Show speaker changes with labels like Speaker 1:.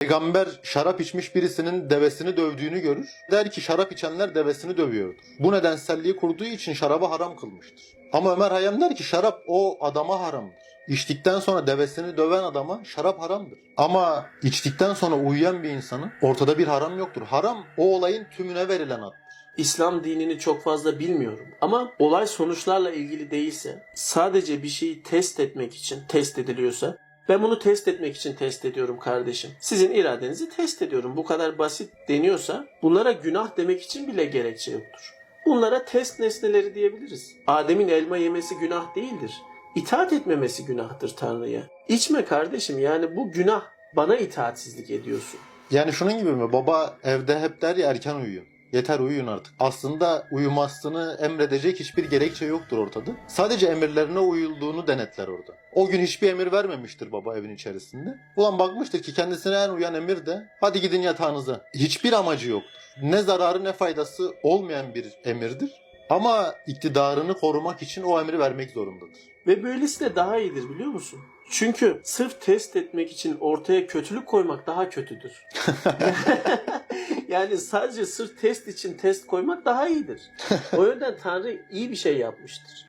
Speaker 1: Peygamber şarap içmiş birisinin devesini dövdüğünü görür. Der ki şarap içenler devesini dövüyordur. Bu nedenselliği kurduğu için şarabı haram kılmıştır. Ama Ömer Hayyam der ki şarap o adama haramdır. İçtikten sonra devesini döven adama şarap haramdır. Ama içtikten sonra uyuyan bir insanın ortada bir haram yoktur. Haram o olayın tümüne verilen addır.
Speaker 2: İslam dinini çok fazla bilmiyorum ama olay sonuçlarla ilgili değilse sadece bir şeyi test etmek için test ediliyorsa ben bunu test etmek için test ediyorum kardeşim. Sizin iradenizi test ediyorum. Bu kadar basit deniyorsa bunlara günah demek için bile gerekçe yoktur. Bunlara test nesneleri diyebiliriz. Adem'in elma yemesi günah değildir. İtaat etmemesi günahtır Tanrı'ya. İçme kardeşim yani bu günah. Bana itaatsizlik ediyorsun.
Speaker 1: Yani şunun gibi mi? Baba evde hep der ya erken uyuyun. Yeter uyuyun artık. Aslında uyumasını emredecek hiçbir gerekçe yoktur ortada. Sadece emirlerine uyulduğunu denetler orada. O gün hiçbir emir vermemiştir baba evin içerisinde. Ulan bakmıştır ki kendisine en uyan emir de hadi gidin yatağınıza. Hiçbir amacı yoktur. Ne zararı ne faydası olmayan bir emirdir. Ama iktidarını korumak için o emri vermek zorundadır.
Speaker 2: Ve böylesi de daha iyidir biliyor musun? Çünkü sırf test etmek için ortaya kötülük koymak daha kötüdür. yani sadece sırf test için test koymak daha iyidir. O yönden Tanrı iyi bir şey yapmıştır.